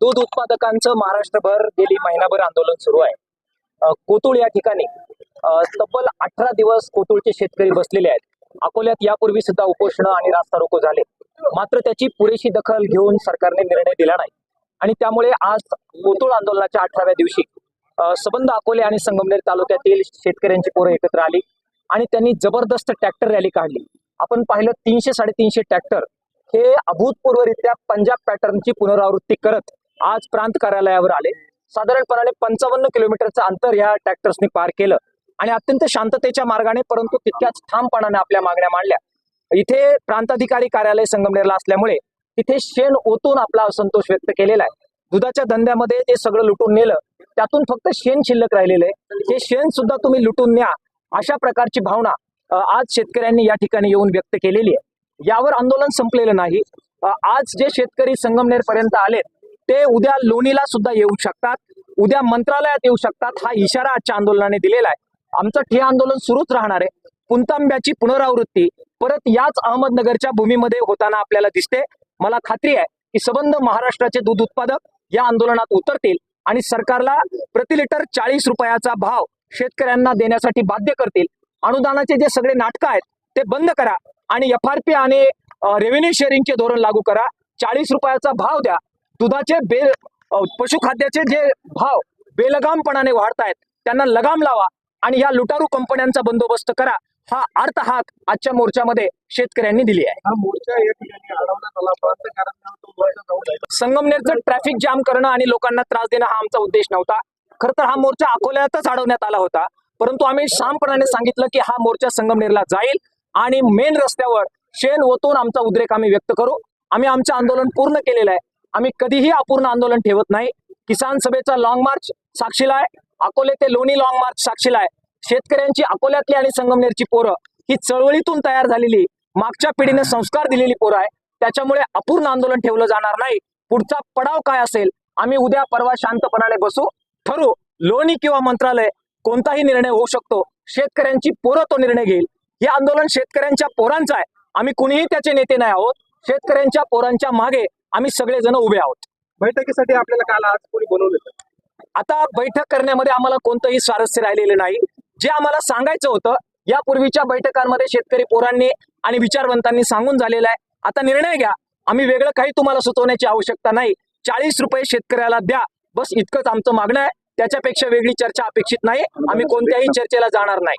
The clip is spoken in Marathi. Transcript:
दूध उत्पादकांचं महाराष्ट्रभर गेली महिनाभर आंदोलन सुरू आहे. कोतुळ या ठिकाणी तब्बल अठरा दिवस कोतुळचे शेतकरी बसलेले आहेत. अकोल्यात यापूर्वी सुद्धा उपोषण आणि रास्ता रोको झाले. मात्र त्याची पुरेशी दखल घेऊन सरकारने निर्णय दिला नाही. आणि त्यामुळे आज कोतुळ आंदोलनाच्या अठराव्या दिवशी सबंध अकोले आणि संगमनेर तालुक्यातील शेतकऱ्यांची पोरं एकत्र आली आणि त्यांनी जबरदस्त ट्रॅक्टर रॅली काढली. आपण पाहिलं तीनशे साडेतीनशे ट्रॅक्टर हे अभूतपूर्वरित्या पंजाब पॅटर्नची पुनरावृत्ती करत आज प्रांत कार्यालयावर आले. साधारणपणाने पंचावन्न किलोमीटरचं अंतर या ट्रॅक्टर्सनी पार केलं. आणि अत्यंत शांततेच्या मार्गाने परंतु तितक्याच ठामपणाने आपल्या मागण्या मांडल्या. इथे प्रांताधिकारी कार्यालय संगमनेरला असल्यामुळे तिथे शेण ओतून आपला असंतोष व्यक्त केलेला आहे. दुधाच्या धंद्यामध्ये जे सगळं लुटून नेलं त्यातून फक्त शेण शिल्लक राहिलेलं आहे. ते शेण सुद्धा तुम्ही लुटून न्या अशा प्रकारची भावना आज शेतकऱ्यांनी या ठिकाणी येऊन व्यक्त केलेली आहे. यावर आंदोलन संपलेलं नाही. आज जे शेतकरी संगमनेर पर्यंत आलेत ते उद्या लोणीला सुद्धा येऊ शकतात. उद्या मंत्रालयात येऊ शकतात. हा इशारा आजच्या आंदोलनाने दिलेला आहे. आमचं ठे आंदोलन सुरूच राहणार आहे. पुंतांब्याची पुनरावृत्ती परत याच अहमदनगरच्या भूमीमध्ये होताना आपल्याला दिसते. मला खात्री आहे की सबंध महाराष्ट्राचे दूध उत्पादक या आंदोलनात उतरतील आणि सरकारला प्रति लिटर चाळीस रुपयाचा भाव शेतकऱ्यांना देण्यासाठी बाध्य करतील. अनुदानाचे जे सगळे नाटकं आहेत ते बंद करा. आणि एफ आर पी आणि रेव्हेन्यू शेअरिंगचे धोरण लागू करा. चाळीस रुपयाचा भाव द्या. दुधाचे बे पशुखाद्याचे जे भाव बेलगामपणाने वाढतायत त्यांना लगाम लावा आणि या लुटारू कंपन्यांचा बंदोबस्त करा. हा अर्थ हाक आजच्या मोर्चामध्ये शेतकऱ्यांनी दिली आहे. हा मोर्चा. संगमनेरचं ट्रॅफिक जाम करणं आणि लोकांना त्रास देणं हा आमचा उद्देश नव्हता. खरं तर हा मोर्चा अकोल्यातच अडवण्यात आला होता. परंतु आम्ही शामपणाने सांगितलं की हा मोर्चा संगमनेरला जाईल. आणि मेन रस्त्यावर शेण ओतून आमचा उद्रेक आम्ही व्यक्त करू. आम्ही आमचं आंदोलन पूर्ण केलेलं आहे. आम्ही कधीही अपूर्ण आंदोलन ठेवत नाही. किसान सभेचा लाँग मार्च साक्षीला आहे. अकोले ते लोणी लाँग मार्च साक्षीला आहे. शेतकऱ्यांची अकोल्यातली आणि संगमनेरची पोरं ही चळवळीतून तयार झालेली मागच्या पिढीने संस्कार दिलेली पोरं आहे. त्याच्यामुळे अपूर्ण आंदोलन ठेवलं जाणार नाही. पुढचा पडाव काय असेल आम्ही उद्या परवा शांतपणाने बसू. ठरू. लोणी किंवा मंत्रालय कोणताही निर्णय होऊ शकतो. शेतकऱ्यांची पोरं तो निर्णय घेईल. हे आंदोलन शेतकऱ्यांच्या पोरांचं आहे. आम्ही कुणीही त्याचे नेते नाही आहोत. शेतकऱ्यांच्या पोरांच्या मागे आम्ही सगळेजण उभे आहोत. बैठकीसाठी आपल्याला काल आज कोणी बोलवलं आता बैठक करण्यामध्ये आम्हाला कोणतंही स्वारस्य राहिलेलं नाही. जे आम्हाला सांगायचं होतं यापूर्वीच्या बैठकांमध्ये शेतकरी पोरांनी आणि विचारवंतांनी सांगून झालेलं आहे. आता निर्णय घ्या. आम्ही वेगळं काही तुम्हाला सुचवण्याची आवश्यकता नाही. चाळीस रुपये शेतकऱ्याला द्या. बस इतकंच आमचं मागणं आहे. त्याच्यापेक्षा वेगळी चर्चा अपेक्षित नाही. आम्ही कोणत्याही चर्चेला जाणार नाही.